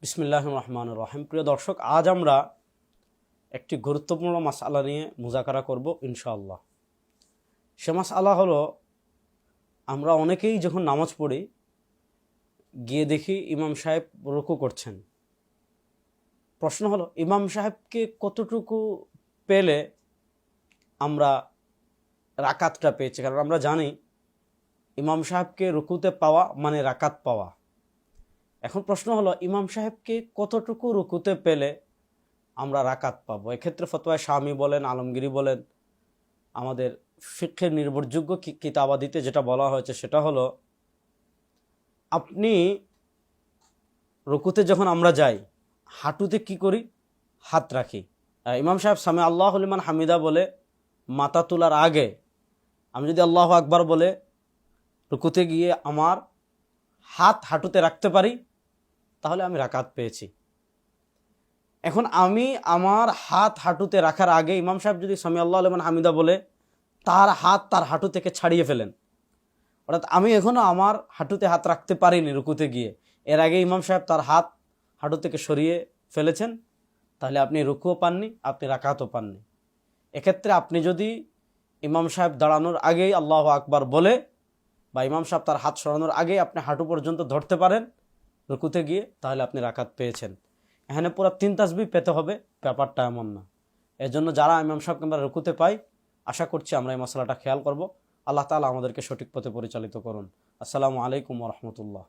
বিসমিল্লাহ রহমান রহিম। প্রিয় দর্শক, আজ আমরা একটি গুরুত্বপূর্ণ মাস মাসালা নিয়ে মুজাকারা করব ইনশাআল্লাহ। সে মাস মাসালা হলো, আমরা অনেকেই যখন নামাজ পড়ি, গিয়ে দেখি ইমাম সাহেব রুকু করছেন। প্রশ্ন হলো, ইমাম সাহেবকে কতটুকু পেলে আমরা রাকাতটা পেয়েছি? কারণ আমরা জানি, ইমাম সাহেবকে রুকুতে পাওয়া মানে রাকাত পাওয়া। এখন প্রশ্ন হলো, ইমাম সাহেবকে কতটুকু রুকুতে পেলে আমরা রাকাত পাবো? এক্ষেত্রে ফতোয়া স্বামী বলেন আলমগিরি বলেন, আমাদের ফিক্ষের নির্ভরযোগ্য কিতাবাদিতে যেটা বলা হয়েছে সেটা হলো, আপনি রুকুতে যখন আমরা যাই, হাঁটুতে কি করি? হাত রাখি। ইমাম সাহেব সামে আল্লাহ হলিমান হামিদা বলে, মাথা তোলার আগে আমি যদি আল্লাহ আকবার বলে, রুকুতে গিয়ে আমার হাত হাঁটুতে রাখতে পারি তাহলে আমি রাকাত পেয়েছি। এখন আমি আমার হাত হাঁটুতে রাখার আগে ইমাম সাহেব যদি সামি আল্লাহ আলমান হামিদা বলে, তার হাত তার হাঁটু থেকে ছাড়িয়ে ফেলেন। অর্থাৎ আমি এখনও আমার হাঁটুতে হাত রাখতে পারিনি রুকুতে গিয়ে। এর আগে ইমাম সাহেব তার হাত হাঁটু থেকে সরিয়ে ফেলেছেন, তাহলে আপনি রুকুও পাননি, আপনি রাকাতও পাননি। এক্ষেত্রে আপনি যদি ইমাম সাহেব দাঁড়ানোর আগেই আল্লাহ আকবার বলে, বা ইমাম সাহেব তার হাত সরানোর আগেই আপনি হাঁটু পর্যন্ত ধরতে পারেন রুকুতে গিয়ে তাহলে আপনি রাকাত পেয়েছেন। এখানে পুরো তিন তাসবি পেতে হবে, ব্যাপারটা এমন না। এর জন্য যারা ইমাম সাহেবকে আমরা রুকুতে পাই, আশা করছি আমরা এই মশলাটা খেয়াল করব। আল্লাহ তালা আমাদেরকে সঠিক পথে পরিচালিত করুন। আসসালামু আলাইকুম রহমতুল্লাহ।